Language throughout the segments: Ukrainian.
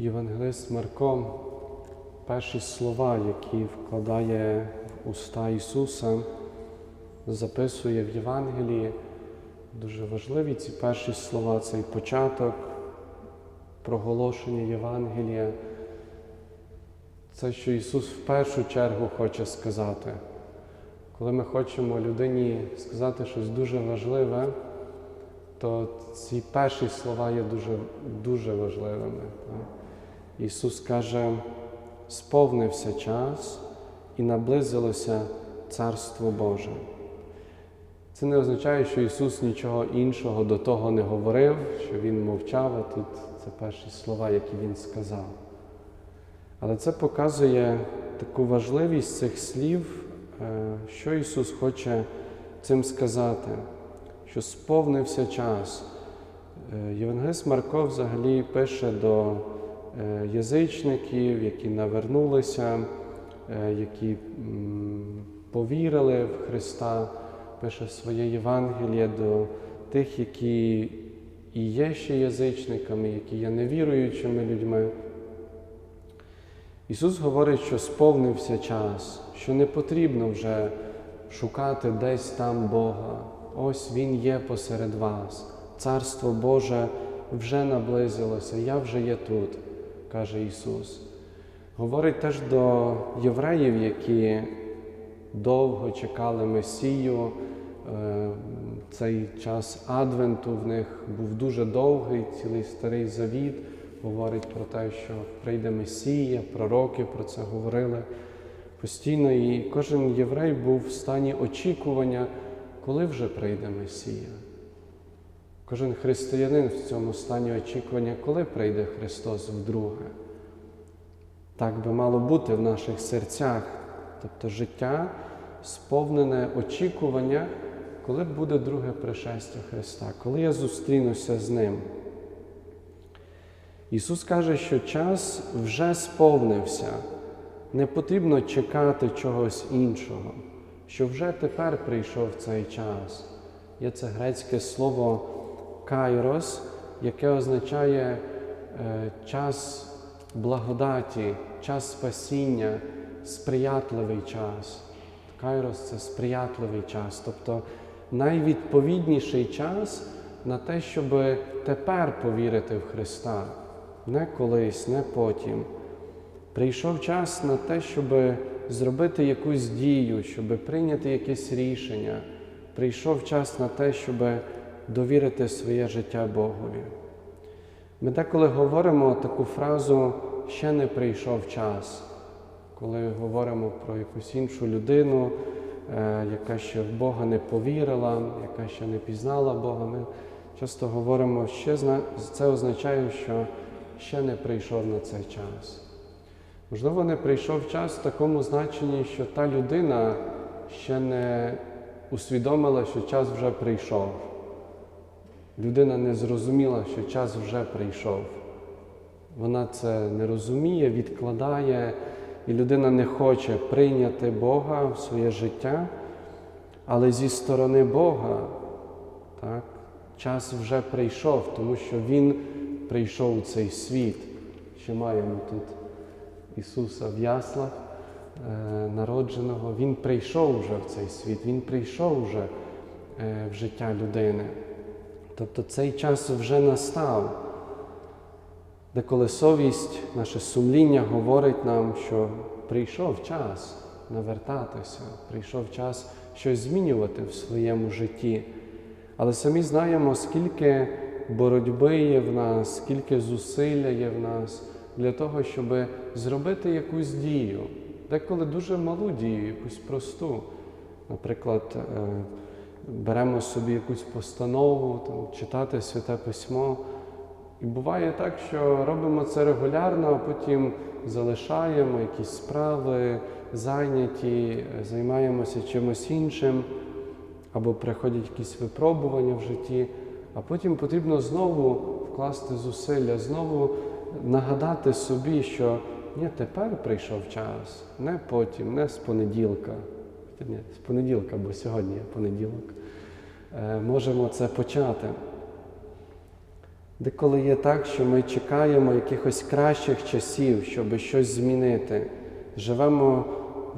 Євангелист Марко перші слова, які вкладає в уста Ісуса, записує в Євангелії. Дуже важливі ці перші слова, цей початок проголошення Євангелія. Це, що Ісус в першу чергу хоче сказати. Коли ми хочемо людині сказати щось дуже важливе, то ці перші слова є дуже, дуже важливими. Так? Ісус каже, сповнився час і наблизилося Царство Боже. Це не означає, що Ісус нічого іншого до того не говорив, що Він мовчав, а тут це перші слова, які Він сказав. Але це показує таку важливість цих слів, е, що Ісус хоче цим сказати, що сповнився час. Е, Євангелист Марко взагалі пише до язичників, які навернулися, е, які повірили в Христа, пише своє Євангеліє до тих, які і є ще язичниками, які є невіруючими людьми. Ісус говорить, що сповнився час, що не потрібно вже шукати десь там Бога. Ось Він є посеред вас. Царство Боже вже наблизилося, я вже є тут, каже Ісус. Говорить теж до євреїв, які довго чекали Месію. Е, Цей час Адвенту в них був дуже довгий, цілий старий завіт говорить про те, що прийде Месія, пророки про це говорили постійно. І кожен єврей був в стані очікування, коли вже прийде Месія. Кожен християнин в цьому стані очікування, коли прийде Христос вдруге. Так би мало бути в наших серцях, тобто життя сповнене очікування, коли буде друге пришестя Христа, коли я зустрінуся з Ним. Ісус каже, що час вже сповнився, не потрібно чекати чогось іншого, що вже тепер прийшов цей час. Є це грецьке слово кайрос, яке означає е, час благодаті, час спасіння, сприятливий час. Кайрос це сприятливий час, тобто найвідповідніший час на те, щоб тепер повірити в Христа, не колись, не потім. Прийшов час на те, щоб зробити якусь дію, щоб прийняти якесь рішення. Прийшов час на те, щоб довірити своє життя Богові. Ми деколи говоримо таку фразу ще не прийшов час, коли говоримо про якусь іншу людину, е, яка ще в Бога не повірила, яка ще не пізнала Бога. Ми часто говоримо, що це означає, що ще не прийшов на цей час. Можливо, не прийшов час в такому значенні, що та людина ще не усвідомила, що час вже прийшов. Людина не зрозуміла, що час вже прийшов. Вона це не розуміє, відкладає, і людина не хоче прийняти Бога в своє життя. Але зі сторони Бога так, час вже прийшов, тому що Він прийшов у цей світ. Ще маємо тут Ісуса в яслах е, народженого. Він прийшов вже в цей світ, Він прийшов вже е, в життя людини. Тобто цей час вже настав, деколи совість, наше сумління говорить нам, що прийшов час навертатися, прийшов час щось змінювати в своєму житті. Але самі знаємо, скільки боротьби є в нас, скільки зусилля є в нас для того, щоб зробити якусь дію, деколи дуже малу дію, якусь просту. Наприклад, беремо собі якусь постанову, там, читати святе письмо. І буває так, що робимо це регулярно, а потім залишаємо якісь справи, зайняті, займаємося чимось іншим, або приходять якісь випробування в житті, а потім потрібно знову вкласти зусилля, знову нагадати собі, що ні, тепер прийшов час, не потім, не з понеділка. Ні, з понеділка, бо сьогодні понеділок. Е, можемо це почати. Деколи є так, що ми чекаємо якихось кращих часів, щоб щось змінити. Живемо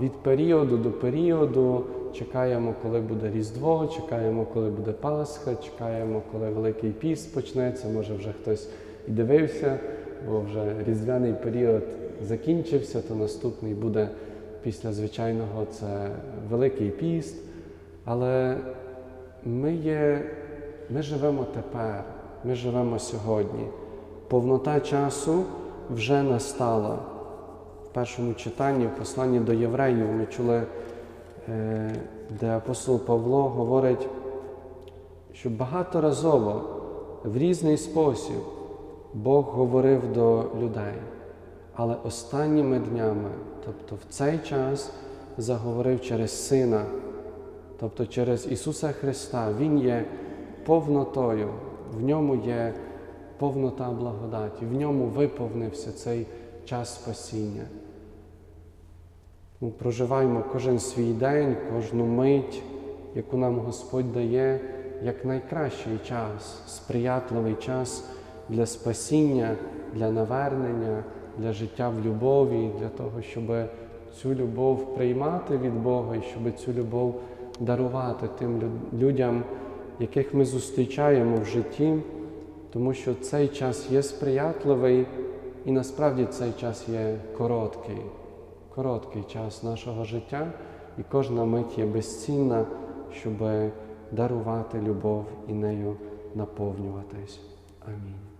від періоду до періоду, чекаємо, коли буде Різдво, чекаємо, коли буде Пасха, чекаємо, коли Великий піст почнеться. Може вже хтось і дивився, бо вже різдвяний період закінчився, то наступний буде після звичайного це Великий піст. Але ми є, ми живемо тепер, ми живемо сьогодні. Повнота часу вже настала. В першому читанні, в посланні до євреїв, ми чули, е, де апостол Павло говорить, що багаторазово в різний спосіб Бог говорив до людей, але останніми днями, тобто в цей час, заговорив через Сина, тобто через Ісуса Христа. Він є повнотою, в ньому є повнота благодаті, в ньому виповнився цей час спасіння. Тому проживаємо кожен свій день, кожну мить, яку нам Господь дає, як найкращий час, сприятливий час для спасіння, для навернення, для життя в любові, для того, щоб цю любов приймати від Бога і щоб цю любов дарувати тим людям, яких ми зустрічаємо в житті, тому що цей час є сприятливий і насправді цей час є короткий короткий час нашого життя, і кожна мить є безцінна, щоб дарувати любов і нею наповнюватись. Амінь.